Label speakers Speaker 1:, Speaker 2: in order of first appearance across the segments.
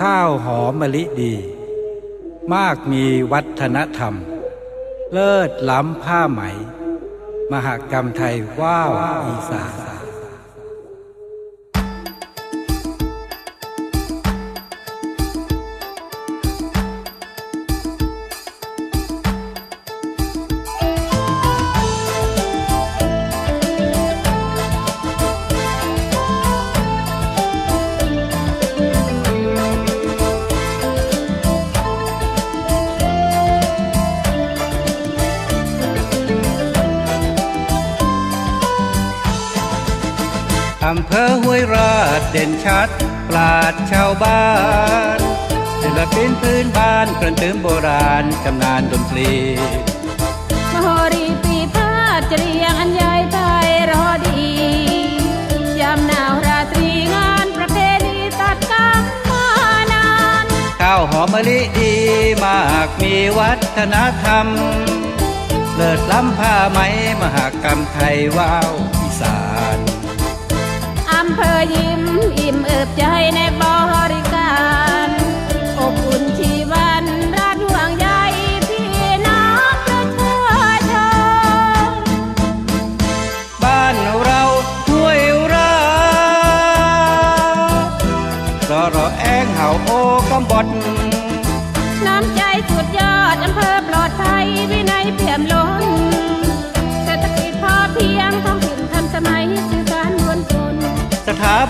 Speaker 1: ข้าวหอมมะลิดี มากมีวัฒนธรรม เลิศล้ำผ้าไหม มหกรรมไทยว้าวอีสาน อำเภอห้วยราชเด่นชัด ปราดชาวบ้านศิลปินพื้นบ้านกระตืมโบราณชำนาญดนตรี
Speaker 2: มโหรีปีพาดเจรียงอันใหญ่ไพรอดี ยามหนาวราตรีงานประเพณีตัดกรรมมานาน
Speaker 1: ข้าวหอมมะลิดีมากมีวัฒนธรรม เลิศล้ำผ้าไหมมหากรรมไทยว้าวอีสาน
Speaker 2: อำเภอยิ้ม อิ่มเอิบใจในบริการ อบอุ่นชีวันรักห่วงใยพี่น้องประชาชน
Speaker 1: บ้านเราห้วยราชรอรอแองเห่าโอกำบด
Speaker 2: น้ำใจสุดยอดอำเภอปลอดภัยวินัยเปี่ยมล้น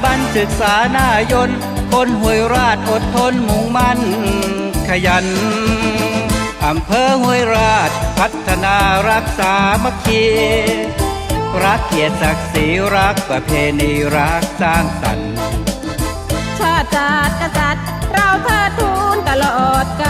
Speaker 1: บันศึกษาหน้ายนคนห้วยราชอดทนมุ่งมั่นขยัน อำเภอห้วยราชพัฒนารักษามัคคีรักเกียรติศักดิ์ศรีรักประเพณีรักสร้างสรรค์
Speaker 2: ชาติศาสตร์กษัตริย์ เราเทิดทูนตลอดก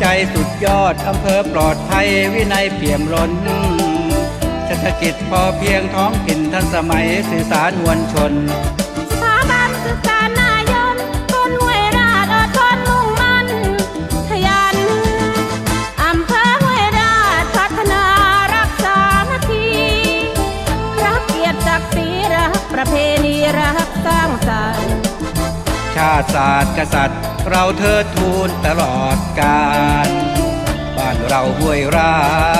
Speaker 1: ใจสุดยอด อำเภอปลอดภัยวินัยเปี่ยมล้นเศรษฐกิจพอเพียงท้องถิ่นทันสมัยสื่อสารมวลชน
Speaker 2: สถาบันศึกษานายนคนห้วยราชอดทนมุ่งมั่นขยัน อำเภอห้วยราชพัฒนารักษานาที รักเกียรติศักดิ์ศรีรักประเพณีรักสร้างสรรค์
Speaker 1: ชาติศาสตร์กษัตริย์ เราเธอทูนตลอดกาลบ้านเราห้วยรา